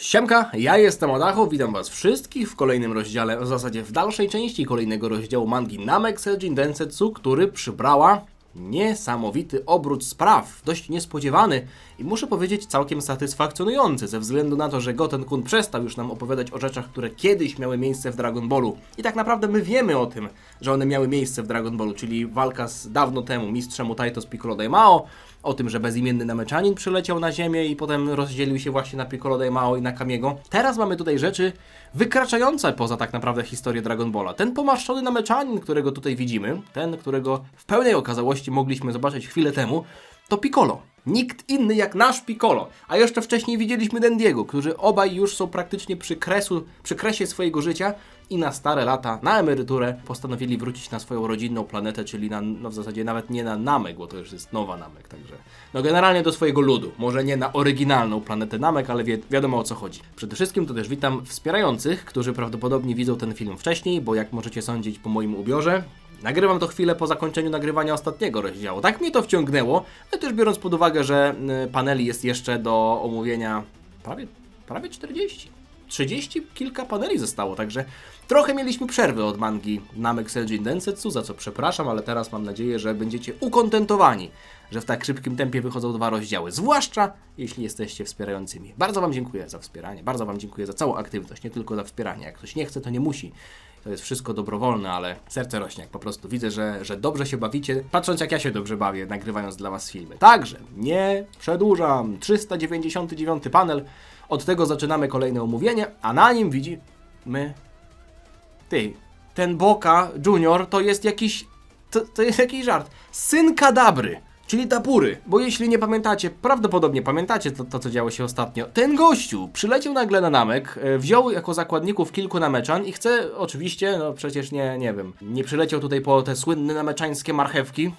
Siemka, ja jestem Odacho, witam was wszystkich w kolejnym rozdziale, w zasadzie w dalszej części kolejnego rozdziału mangi Namek Seijin Densetsu, który przybrała niesamowity obrót spraw, dość niespodziewany i muszę powiedzieć całkiem satysfakcjonujący, ze względu na to, że Goten-kun przestał już nam opowiadać o rzeczach, które kiedyś miały miejsce w Dragon Ballu. I tak naprawdę my wiemy o tym, że one miały miejsce w Dragon Ballu, czyli walka z dawno temu mistrzem Utaito z Piccolo Daimao, o tym, że bezimienny nameczanin przyleciał na ziemię i potem rozdzielił się właśnie na Piccolo Daimao i na Kamiego. Teraz mamy tutaj rzeczy wykraczające poza tak naprawdę historię Dragon Balla. Ten pomaszczony nameczanin, którego tutaj widzimy, ten, którego w pełnej okazałości mogliśmy zobaczyć chwilę temu, to Piccolo. Nikt inny jak nasz Piccolo. A jeszcze wcześniej widzieliśmy Dendiego, którzy obaj już są praktycznie przy, kresu, przy kresie swojego życia i na stare lata, na emeryturę postanowili wrócić na swoją rodzinną planetę, czyli na, no w zasadzie nawet nie na Namek, bo to już jest nowa Namek, także no generalnie do swojego ludu. Może nie na oryginalną planetę Namek, ale wi wiadomo o co chodzi. Przede wszystkim to też witam wspierających, którzy prawdopodobnie widzą ten film wcześniej, bo jak możecie sądzić po moim ubiorze, Nagrywam to chwilę po zakończeniu nagrywania ostatniego rozdziału. Tak mnie to wciągnęło, ale też biorąc pod uwagę, że y, paneli jest jeszcze do omówienia prawie, prawie 40. 30 kilka paneli zostało, także trochę mieliśmy przerwy od mangi Namek Seijin Densetsu, za co przepraszam, ale teraz mam nadzieję, że będziecie ukontentowani, że w tak szybkim tempie wychodzą dwa rozdziały, zwłaszcza jeśli jesteście wspierającymi. Bardzo Wam dziękuję za wspieranie, bardzo Wam dziękuję za całą aktywność, nie tylko za wspieranie. Jak ktoś nie chce, to nie musi. To jest wszystko dobrowolne, ale serce rośnie, jak po prostu widzę, że, że dobrze się bawicie, patrząc jak ja się dobrze bawię, nagrywając dla Was filmy. Także, nie przedłużam, 399 panel, od tego zaczynamy kolejne omówienie, a na nim widzimy... Ty, ten Boka Junior to jest jakiś... To, to jest jakiś żart. Syn Kadabry. Czyli Tapury, bo jeśli nie pamiętacie, prawdopodobnie pamiętacie to, to, co działo się ostatnio. Ten gościu przyleciał nagle na namek, e, wziął jako zakładników kilku nameczan i chce oczywiście, no przecież nie, nie wiem, nie przyleciał tutaj po te słynne nameczańskie marchewki.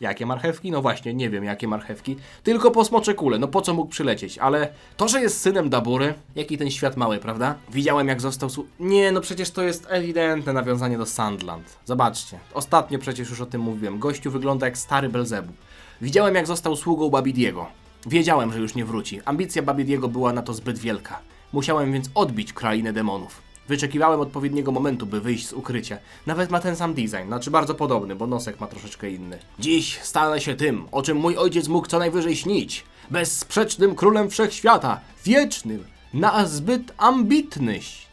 Jakie marchewki? No właśnie, nie wiem jakie marchewki. Tylko po smocze kule, no po co mógł przylecieć? Ale to, że jest synem Dabury, jaki ten świat mały, prawda? Widziałem jak został... Su- nie, no przecież to jest ewidentne nawiązanie do Sandland. Zobaczcie, ostatnio przecież już o tym mówiłem. Gościu wygląda jak stary Belzebu. Widziałem jak został sługą Babidiego. Wiedziałem, że już nie wróci. Ambicja Babidiego była na to zbyt wielka. Musiałem więc odbić krainę demonów. Wyczekiwałem odpowiedniego momentu, by wyjść z ukrycia. Nawet ma ten sam design, znaczy bardzo podobny, bo nosek ma troszeczkę inny. Dziś stanę się tym, o czym mój ojciec mógł co najwyżej śnić. Bezsprzecznym królem wszechświata, wiecznym, na zbyt ambitnyś.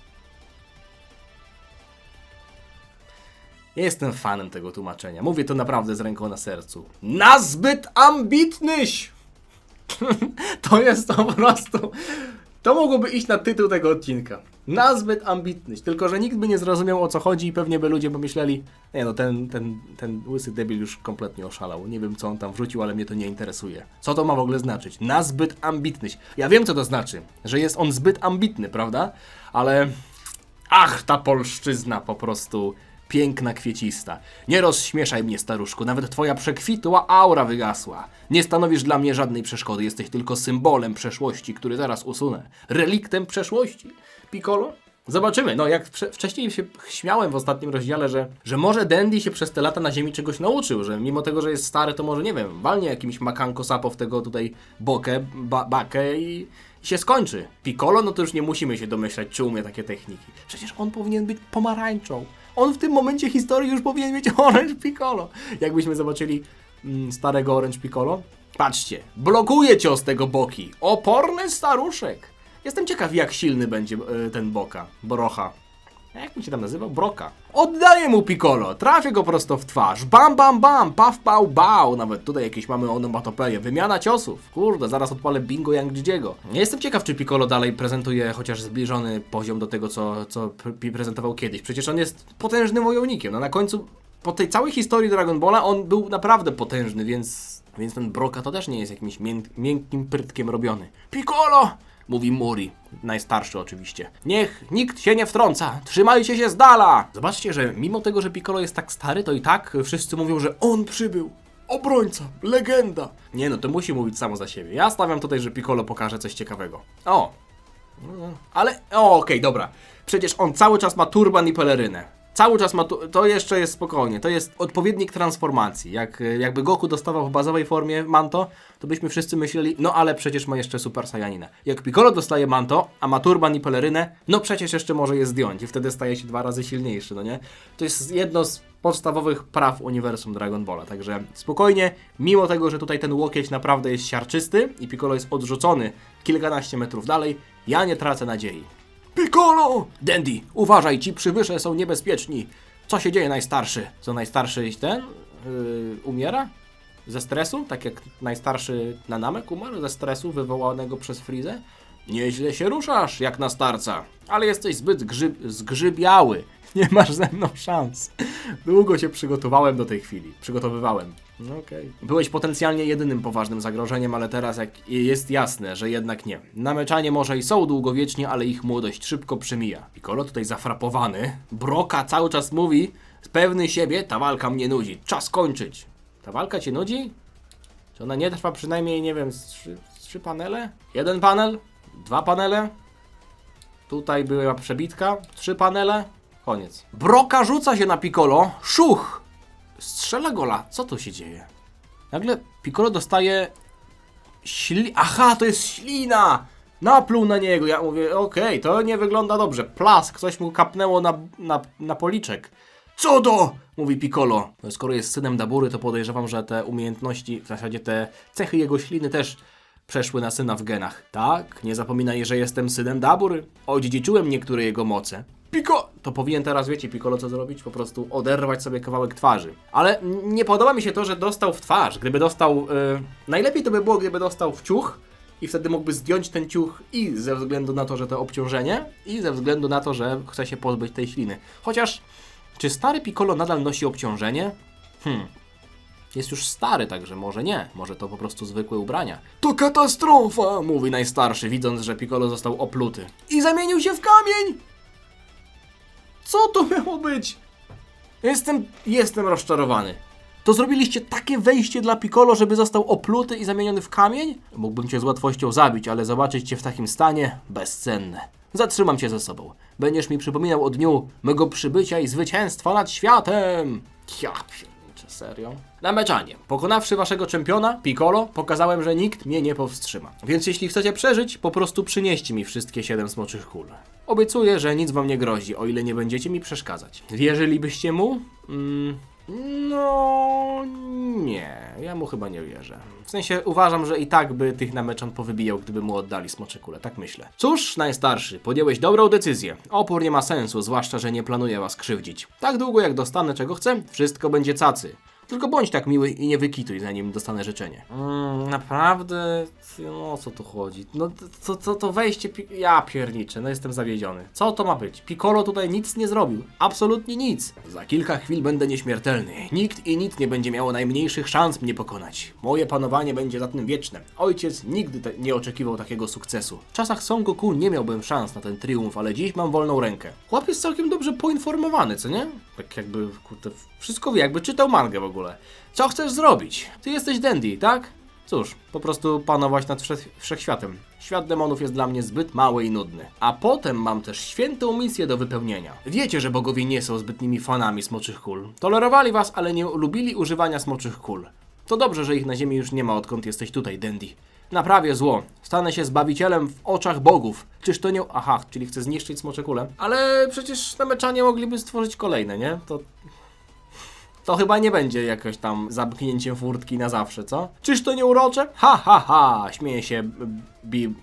Jestem fanem tego tłumaczenia. Mówię to naprawdę z ręką na sercu. Nazbyt ambitnyś! to jest po prostu. To mogłoby iść na tytuł tego odcinka. Nazbyt ambitnyś. Tylko, że nikt by nie zrozumiał o co chodzi i pewnie by ludzie pomyśleli, nie no, ten, ten, ten łysy debil już kompletnie oszalał. Nie wiem, co on tam wrzucił, ale mnie to nie interesuje. Co to ma w ogóle znaczyć? Nazbyt ambitnyś. Ja wiem, co to znaczy. Że jest on zbyt ambitny, prawda? Ale... Ach, ta polszczyzna po prostu piękna kwiecista. Nie rozśmieszaj mnie, staruszku, nawet twoja przekwitła aura wygasła. Nie stanowisz dla mnie żadnej przeszkody, jesteś tylko symbolem przeszłości, który zaraz usunę. Reliktem przeszłości. Piccolo? Zobaczymy. No, jak wcze- wcześniej się śmiałem w ostatnim rozdziale, że, że może Dandy się przez te lata na ziemi czegoś nauczył, że mimo tego, że jest stary, to może, nie wiem, walnie jakimś makanko sapo w tego tutaj bokę, ba bakę i i się skończy. Piccolo, no to już nie musimy się domyślać, czy umie takie techniki. Przecież on powinien być pomarańczą. On w tym momencie historii już powinien mieć Orange Piccolo. Jakbyśmy zobaczyli mm, starego Orange Piccolo. Patrzcie, blokuje cios tego boki. Oporny staruszek. Jestem ciekaw, jak silny będzie e, ten boka. Brocha. Jak mi się tam nazywał? Broka. Oddaję mu Piccolo, trafię go prosto w twarz. Bam, bam, bam, paf, pał, bał. Nawet tutaj jakieś mamy onomatopeje. Wymiana ciosów. Kurde, zaraz odpalę bingo Yang Nie jestem ciekaw, czy Piccolo dalej prezentuje chociaż zbliżony poziom do tego, co, co pre- prezentował kiedyś. Przecież on jest potężnym wojownikiem. No na końcu, po tej całej historii Dragon Balla, on był naprawdę potężny, więc... Więc ten Broka to też nie jest jakimś mię miękkim prytkiem robiony. Piccolo! Mówi Muri, najstarszy oczywiście. Niech nikt się nie wtrąca, trzymajcie się z dala! Zobaczcie, że mimo tego, że Piccolo jest tak stary, to i tak wszyscy mówią, że on przybył. Obrońca, legenda. Nie no, to musi mówić samo za siebie. Ja stawiam tutaj, że Piccolo pokaże coś ciekawego. O! Ale, okej, dobra. Przecież on cały czas ma turban i pelerynę. Cały czas ma tu, to jeszcze jest spokojnie, to jest odpowiednik transformacji. Jak, jakby Goku dostawał w bazowej formie manto, to byśmy wszyscy myśleli, no ale przecież ma jeszcze Super Saiyanina. Jak Piccolo dostaje manto, a ma turban i pelerynę, no przecież jeszcze może je zdjąć i wtedy staje się dwa razy silniejszy, no nie? To jest jedno z podstawowych praw uniwersum Dragon Balla, także spokojnie, mimo tego, że tutaj ten łokieć naprawdę jest siarczysty i Piccolo jest odrzucony kilkanaście metrów dalej, ja nie tracę nadziei. Piccolo! Dandy, uważaj, ci przybysze są niebezpieczni. Co się dzieje, najstarszy? Co najstarszy ten yy, umiera? Ze stresu? Tak jak najstarszy Nanamek umarł ze stresu wywołanego przez Frizę? Nieźle się ruszasz, jak na starca, ale jesteś zbyt grzyb, zgrzybiały. Nie masz ze mną szans. Długo się przygotowałem do tej chwili. Przygotowywałem. No okej. Byłeś potencjalnie jedynym poważnym zagrożeniem, ale teraz jak jest jasne, że jednak nie. Nameczanie może i są długowieczni, ale ich młodość szybko przemija. Piccolo tutaj zafrapowany. Broka cały czas mówi, pewny siebie, ta walka mnie nudzi. Czas kończyć. Ta walka cię nudzi? Czy ona nie trwa przynajmniej, nie wiem, trzy, trzy panele? Jeden panel? Dwa panele? Tutaj była przebitka, trzy panele, koniec. Broka rzuca się na Piccolo, szuch! Strzela gola, co tu się dzieje? Nagle Piccolo dostaje śli... Aha, to jest ślina! Napluł na niego, ja mówię, okej, to nie wygląda dobrze. Plask, coś mu kapnęło na, na, na policzek. Co to? Mówi Piccolo. No, skoro jest synem Dabury, to podejrzewam, że te umiejętności, w zasadzie te cechy jego śliny też przeszły na syna w genach. Tak, nie zapominaj, że jestem synem Dabury. Odziedziczyłem niektóre jego moce. To powinien teraz, wiecie, Piccolo co zrobić? Po prostu oderwać sobie kawałek twarzy. Ale nie podoba mi się to, że dostał w twarz. Gdyby dostał... Yy, najlepiej to by było, gdyby dostał w ciuch i wtedy mógłby zdjąć ten ciuch i ze względu na to, że to obciążenie i ze względu na to, że chce się pozbyć tej śliny. Chociaż, czy stary Piccolo nadal nosi obciążenie? Hmm, jest już stary, także może nie. Może to po prostu zwykłe ubrania. To katastrofa, mówi najstarszy, widząc, że Piccolo został opluty. I zamienił się w kamień! Co to miało być? Jestem, jestem rozczarowany. To zrobiliście takie wejście dla Piccolo, żeby został opluty i zamieniony w kamień? Mógłbym cię z łatwością zabić, ale zobaczyć cię w takim stanie bezcenne. Zatrzymam cię ze sobą. Będziesz mi przypominał o dniu mego przybycia i zwycięstwa nad światem. Ja pierniczę, serio? Na meczanie. Pokonawszy waszego czempiona, Piccolo, pokazałem, że nikt mnie nie powstrzyma. Więc jeśli chcecie przeżyć, po prostu przynieście mi wszystkie siedem smoczych kul. Obiecuję, że nic wam nie grozi, o ile nie będziecie mi przeszkadzać. Wierzylibyście mu? Mm, no nie, ja mu chyba nie wierzę. W sensie uważam, że i tak by tych nameczan powybijał, gdyby mu oddali smocze kule, tak myślę. Cóż, najstarszy, podjąłeś dobrą decyzję. Opór nie ma sensu, zwłaszcza, że nie planuję was krzywdzić. Tak długo jak dostanę czego chcę, wszystko będzie cacy. Tylko bądź tak miły i nie wykituj, zanim dostanę życzenie. Mm, naprawdę? No o co tu chodzi? No to, to, to wejście... Pi- ja pierniczę, no jestem zawiedziony. Co to ma być? Piccolo tutaj nic nie zrobił. Absolutnie nic. Za kilka chwil będę nieśmiertelny. Nikt i nic nie będzie miało najmniejszych szans mnie pokonać. Moje panowanie będzie zatem wieczne. Ojciec nigdy te- nie oczekiwał takiego sukcesu. W czasach Son Goku nie miałbym szans na ten triumf, ale dziś mam wolną rękę. Chłop jest całkiem dobrze poinformowany, co nie? Tak jakby, kurde, wszystko wie, jakby czytał mangę w ogóle. Co chcesz zrobić? Ty jesteś Dandy, tak? Cóż, po prostu panować nad wszech- wszechświatem. Świat demonów jest dla mnie zbyt mały i nudny. A potem mam też świętą misję do wypełnienia. Wiecie, że bogowie nie są zbytnimi fanami smoczych kul. Tolerowali was, ale nie lubili używania smoczych kul. To dobrze, że ich na ziemi już nie ma, odkąd jesteś tutaj, Dandy. Naprawię zło. Stanę się zbawicielem w oczach bogów. Czyż to nie... Aha, czyli chcę zniszczyć smocze kule. Ale przecież na meczanie mogliby stworzyć kolejne, nie? To to chyba nie będzie jakoś tam zamknięciem furtki na zawsze, co? Czyż to nie urocze? Ha, ha, ha, śmieje się bi...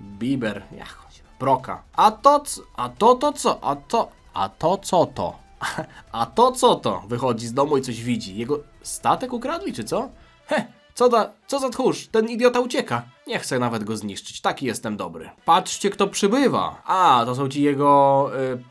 Biber, jak chodzi, Broka. A to, a to, to co? A to, a to co to? A to co to? Wychodzi z domu i coś widzi. Jego statek ukradli, czy co? He, co za, co za tchórz? Ten idiota ucieka. Nie chcę nawet go zniszczyć, taki jestem dobry. Patrzcie, kto przybywa. A, to są ci jego... Y,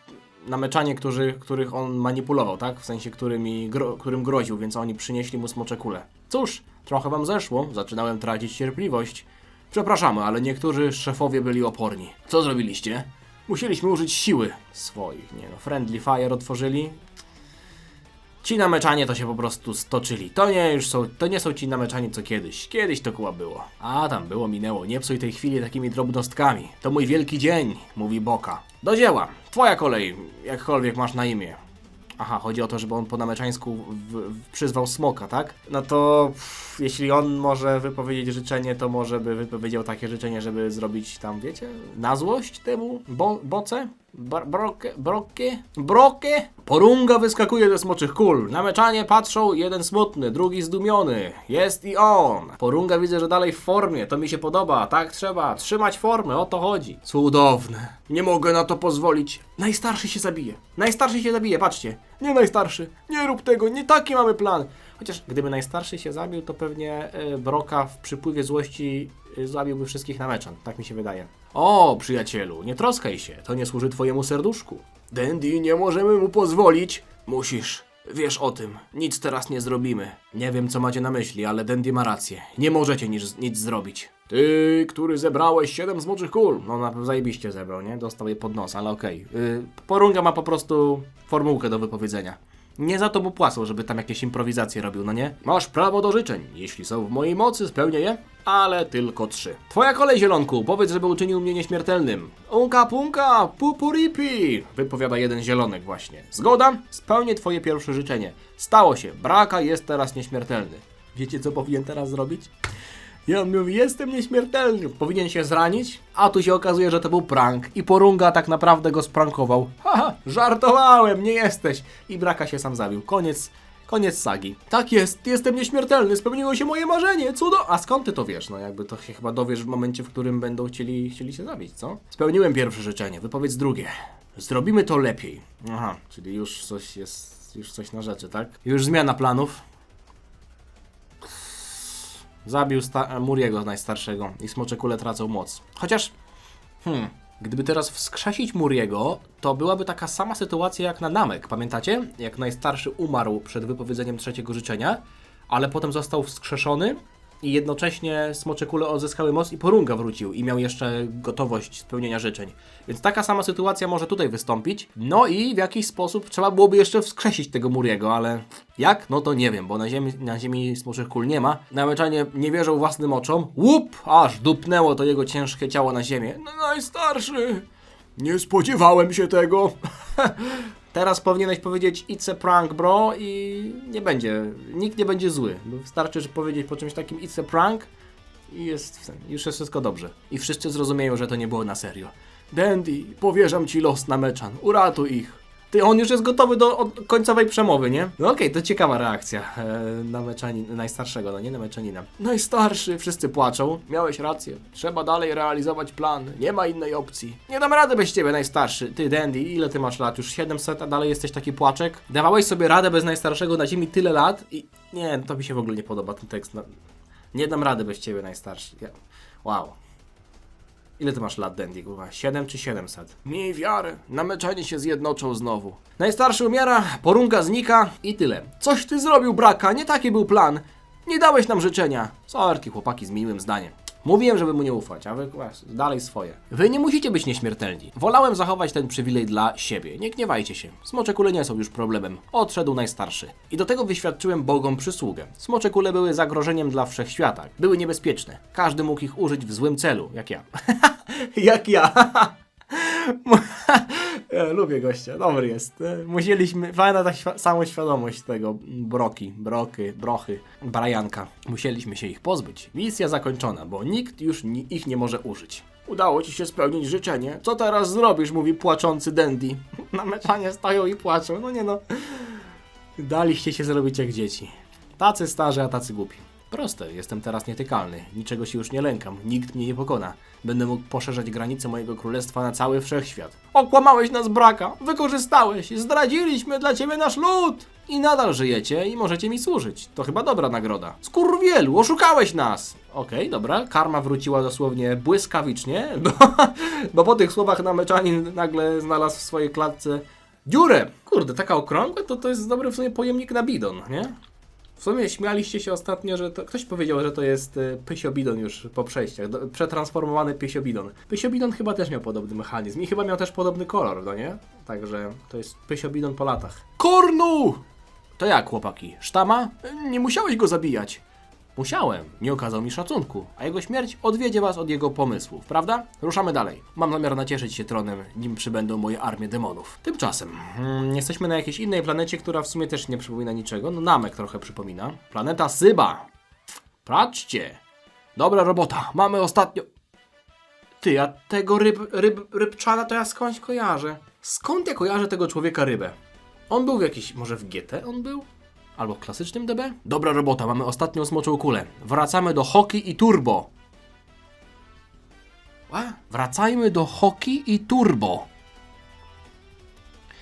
nameczanie, którzy, których on manipulował, tak? W sensie, którymi, gro, którym groził, więc oni przynieśli mu smocze kule. Cóż, trochę wam zeszło, zaczynałem tracić cierpliwość. Przepraszamy, ale niektórzy szefowie byli oporni. Co zrobiliście? Musieliśmy użyć siły swoich, nie no. Friendly Fire otworzyli. Ci nameczanie to się po prostu stoczyli. To nie już są, to nie są ci nameczanie co kiedyś. Kiedyś to kuła było. A tam było, minęło. Nie psuj tej chwili takimi drobnostkami. To mój wielki dzień, mówi Boka. Do dzieła. Twoja kolej, jakkolwiek masz na imię. Aha, chodzi o to, żeby on po nameczańsku w, w, przyzwał smoka, tak? No to pff, jeśli on może wypowiedzieć życzenie, to może by wypowiedział takie życzenie, żeby zrobić tam, wiecie, na złość temu bo, boce? Bar, broke, brokie? Brokie? Porunga wyskakuje ze smoczych kul. Na meczanie patrzą, jeden smutny, drugi zdumiony. Jest i on. Porunga widzę, że dalej w formie. To mi się podoba. Tak trzeba. Trzymać formę. O to chodzi. Cudowne. Nie mogę na to pozwolić. Najstarszy się zabije. Najstarszy się zabije, patrzcie. Nie najstarszy. Nie rób tego. Nie taki mamy plan. Chociaż gdyby najstarszy się zabił, to pewnie y, Broka w przypływie złości y, zabiłby wszystkich na meczan. Tak mi się wydaje. O, przyjacielu, nie troskaj się. To nie służy twojemu serduszku. Dandy, nie możemy mu pozwolić. Musisz. Wiesz o tym. Nic teraz nie zrobimy. Nie wiem, co macie na myśli, ale Dandy ma rację. Nie możecie nic, nic zrobić. Ty, który zebrałeś siedem smoczych kul. No na pewno zajebiście zebrał, nie? Dostał je pod nos, ale okej. Yy, Porunga ma po prostu formułkę do wypowiedzenia. Nie za to mu płacą, żeby tam jakieś improwizacje robił, no nie? Masz prawo do życzeń. Jeśli są w mojej mocy, spełnię je, ale tylko trzy. Twoja kolej, zielonku. Powiedz, żeby uczynił mnie nieśmiertelnym. Unka punka, pupuripi, wypowiada jeden zielonek właśnie. Zgoda? Spełnię twoje pierwsze życzenie. Stało się. Braka jest teraz nieśmiertelny. Wiecie, co powinien teraz zrobić? I on mówi, jestem nieśmiertelny. Powinien się zranić, a tu się okazuje, że to był prank. I Porunga tak naprawdę go sprankował. Haha, żartowałem, nie jesteś. I Braka się sam zabił. Koniec, koniec sagi. Tak jest, jestem nieśmiertelny, spełniło się moje marzenie, cudo. A skąd ty to wiesz? No jakby to się chyba dowiesz w momencie, w którym będą chcieli, chcieli się zabić, co? Spełniłem pierwsze życzenie, wypowiedz drugie. Zrobimy to lepiej. Aha, czyli już coś jest, już coś na rzeczy, tak? Już zmiana planów. Zabił Muriego najstarszego i smocze kule tracą moc. Chociaż, hmm, gdyby teraz wskrzesić Muriego, to byłaby taka sama sytuacja jak na Namek. Pamiętacie? Jak najstarszy umarł przed wypowiedzeniem trzeciego życzenia, ale potem został wskrzeszony i jednocześnie smocze kule odzyskały moc i Porunga wrócił i miał jeszcze gotowość spełnienia życzeń. Więc taka sama sytuacja może tutaj wystąpić. No i w jakiś sposób trzeba byłoby jeszcze wskrzesić tego Muriego, ale jak? No to nie wiem, bo na ziemi, na ziemi smoczych kul nie ma. Nameczanie nie wierzą własnym oczom. Łup! Aż dupnęło to jego ciężkie ciało na ziemię. No najstarszy! Nie spodziewałem się tego. Teraz powinieneś powiedzieć it's a prank, bro i nie będzie, nikt nie będzie zły. Wystarczy, że powiedzieć po czymś takim it's a prank i jest, już jest wszystko dobrze. I wszyscy zrozumieją, że to nie było na serio. Dandy, powierzam ci los na meczan, uratuj ich. Ty, on już jest gotowy do końcowej przemowy, nie? No okej, to ciekawa reakcja e, na meczanin, najstarszego, no nie na meczanina. Najstarszy, wszyscy płaczą. Miałeś rację, trzeba dalej realizować plan, nie ma innej opcji. Nie dam rady bez ciebie, najstarszy. Ty, Dandy, ile ty masz lat? Już 700, a dalej jesteś taki płaczek? Dawałeś sobie radę bez najstarszego na ziemi tyle lat i... Nie, to mi się w ogóle nie podoba ten tekst. No, nie dam rady bez ciebie, najstarszy. Ja... Wow. Ile ty masz lat, Dandy, kurwa? 7 czy 700? Miej wiarę, nameczanie się zjednoczą znowu. Najstarszy umiera, porunga znika i tyle. Coś ty zrobił, braka, nie taki był plan. Nie dałeś nam życzenia. Sorki, chłopaki, zmieniłem zdanie. Mówiłem, żeby mu nie ufać, a wy właśnie, dalej swoje. Wy nie musicie być nieśmiertelni. Wolałem zachować ten przywilej dla siebie. Nie gniewajcie się. Smocze kule nie są już problemem. Odszedł najstarszy. I do tego wyświadczyłem bogom przysługę. Smocze kule były zagrożeniem dla wszechświata. Były niebezpieczne. Każdy mógł ich użyć w złym celu, jak ja. jak ja. Lubię gościa, dobry jest. Musieliśmy, fajna ta świ- samoświadomość tego broki, broky, brochy, Brianka. Musieliśmy się ich pozbyć. Misja zakończona, bo nikt już ni- ich nie może użyć. Udało ci się spełnić życzenie. Co teraz zrobisz? Mówi płaczący Dandy. Na meczanie stoją i płaczą. No nie no. Daliście się zrobić jak dzieci. Tacy starzy, a tacy głupi. Proste, jestem teraz nietykalny. Niczego się już nie lękam. Nikt mnie nie pokona. Będę mógł poszerzać granice mojego królestwa na cały wszechświat. Okłamałeś nas braka, wykorzystałeś, zdradziliśmy dla ciebie nasz lud! I nadal żyjecie i możecie mi służyć. To chyba dobra nagroda. Skurwielu, oszukałeś nas! Okej, dobra, karma wróciła dosłownie błyskawicznie, bo, bo po tych słowach nameczanin nagle znalazł w swojej klatce dziurę. Kurde, taka okrągła to to jest dobry w sumie pojemnik na bidon, nie? W sumie śmialiście się ostatnio, że to, ktoś powiedział, że to jest y, pysiobidon już po przejściach, do, przetransformowany pysiobidon. Pysiobidon chyba też miał podobny mechanizm i chyba miał też podobny kolor, no nie? Także to jest pysiobidon po latach. Kornu! To jak, chłopaki? Sztama? Nie musiałeś go zabijać. Musiałem, nie okazał mi szacunku, a jego śmierć odwiedzie was od jego pomysłów, prawda? Ruszamy dalej. Mam zamiar nacieszyć się tronem, nim przybędą moje armie demonów. Tymczasem, hmm, jesteśmy na jakiejś innej planecie, która w sumie też nie przypomina niczego. No, Namek trochę przypomina. Planeta Syba. Patrzcie. Dobra robota, mamy ostatnio... Ty, a tego ryb, ryb, rybczana to ja skądś kojarzę. Skąd ja kojarzę tego człowieka rybę? On był w jakiś, może w GT on był? Albo w klasycznym DB? Dobra robota, mamy ostatnią smoczą kulę. Wracamy do hockey i turbo. Ła? Wracajmy do hockey i turbo.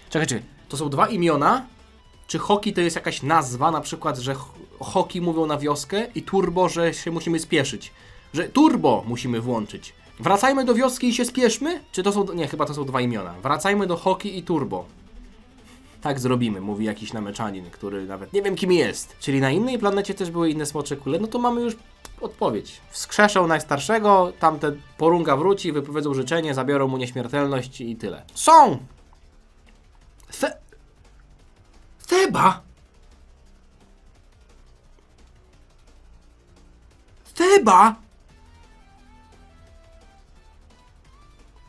Czekaj, czekaj, to są dwa imiona? Czy hockey to jest jakaś nazwa, na przykład, że hockey mówią na wioskę i turbo, że się musimy spieszyć? Że turbo musimy włączyć. Wracajmy do wioski i się spieszmy? Czy to są. Nie, chyba to są dwa imiona. Wracajmy do hockey i turbo. Tak zrobimy, mówi jakiś nameczanin, który nawet nie wiem kim jest. Czyli na innej planecie też były inne smocze kule, no to mamy już odpowiedź. Wskrzeszą najstarszego, tamten porunga wróci, wypowiedzą życzenie, zabiorą mu nieśmiertelność i tyle. Są! Fe... Theba! Theba!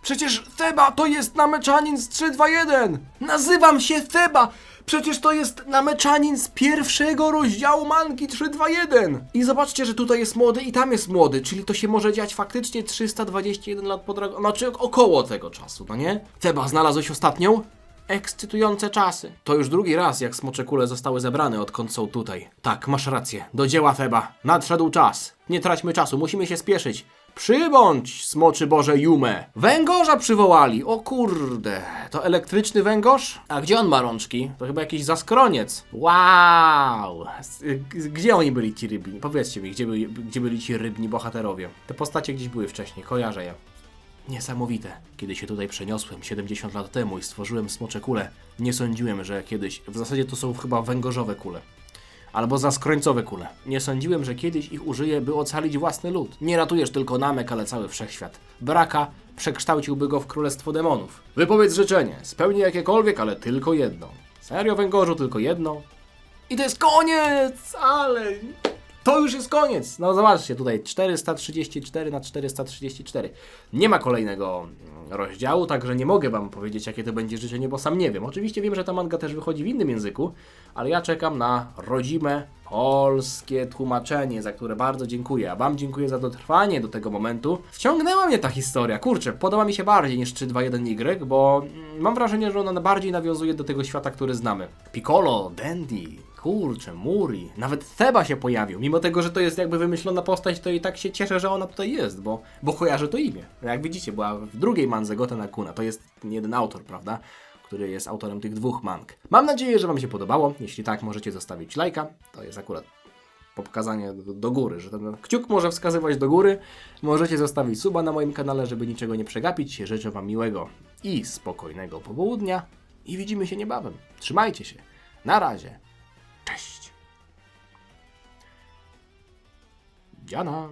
Przecież Theba to jest nameczanin z 321! Nazywam się Theba! Przecież to jest nameczanin z pierwszego rozdziału manki 321! I zobaczcie, że tutaj jest młody i tam jest młody, czyli to się może dziać faktycznie 321 lat po drago... Znaczy około tego czasu, no nie? Theba, znalazłeś ostatnią? Ekscytujące czasy. To już drugi raz, jak smocze kule zostały zebrane, odkąd są tutaj. Tak, masz rację. Do dzieła, Feba. Nadszedł czas. Nie traćmy czasu, musimy się spieszyć. Przybądź, smoczy Boże Jume. Węgorza przywołali. O kurde. To elektryczny węgorz? A gdzie on ma rączki? To chyba jakiś zaskroniec. Wow. Y, Gdzie oni byli ci rybni? Powiedzcie mi, gdzie byli, gdzie byli ci rybni bohaterowie? Te postacie gdzieś były wcześniej, kojarzę je. Niesamowite. Kiedy się tutaj przeniosłem 70 lat temu i stworzyłem smocze kule, nie sądziłem, że kiedyś, w zasadzie to są chyba węgorzowe kule, albo zaskrońcowe kule. Nie sądziłem, że kiedyś ich użyję, by ocalić własny lud. Nie ratujesz tylko namek, ale cały wszechświat. Braka przekształciłby go w królestwo demonów. Wypowiedz życzenie, spełnij jakiekolwiek, ale tylko jedno. Serio węgorzu, tylko jedno? I to jest koniec, ale to już jest koniec. No zobaczcie, tutaj 434 na 434. Nie ma kolejnego mm, rozdziału, także nie mogę wam powiedzieć, jakie to będzie życzenie, bo sam nie wiem. Oczywiście wiem, że ta manga też wychodzi w innym języku, ale ja czekam na rodzime polskie tłumaczenie, za które bardzo dziękuję. A wam dziękuję za dotrwanie do tego momentu. Wciągnęła mnie ta historia. Kurczę, podoba mi się bardziej niż 321Y, bo mm, mam wrażenie, że ona bardziej nawiązuje do tego świata, który znamy. Piccolo, Dandy, Kurczę, Muri, nawet Theba się pojawił. Mimo tego, że to jest jakby wymyślona postać, to i tak się cieszę, że ona tutaj jest, bo, bo kojarzę to imię. Jak widzicie, była w drugiej mandze Goten Kuna. To jest jeden autor, prawda? Który jest autorem tych dwóch mang. Mam nadzieję, że Wam się podobało. Jeśli tak, możecie zostawić lajka. To jest akurat pokazanie do, do góry, że ten kciuk może wskazywać do góry. Możecie zostawić suba na moim kanale, żeby niczego nie przegapić. Życzę Wam miłego i spokojnego popołudnia i widzimy się niebawem. Trzymajcie się. Na razie. Cześć. Dziana.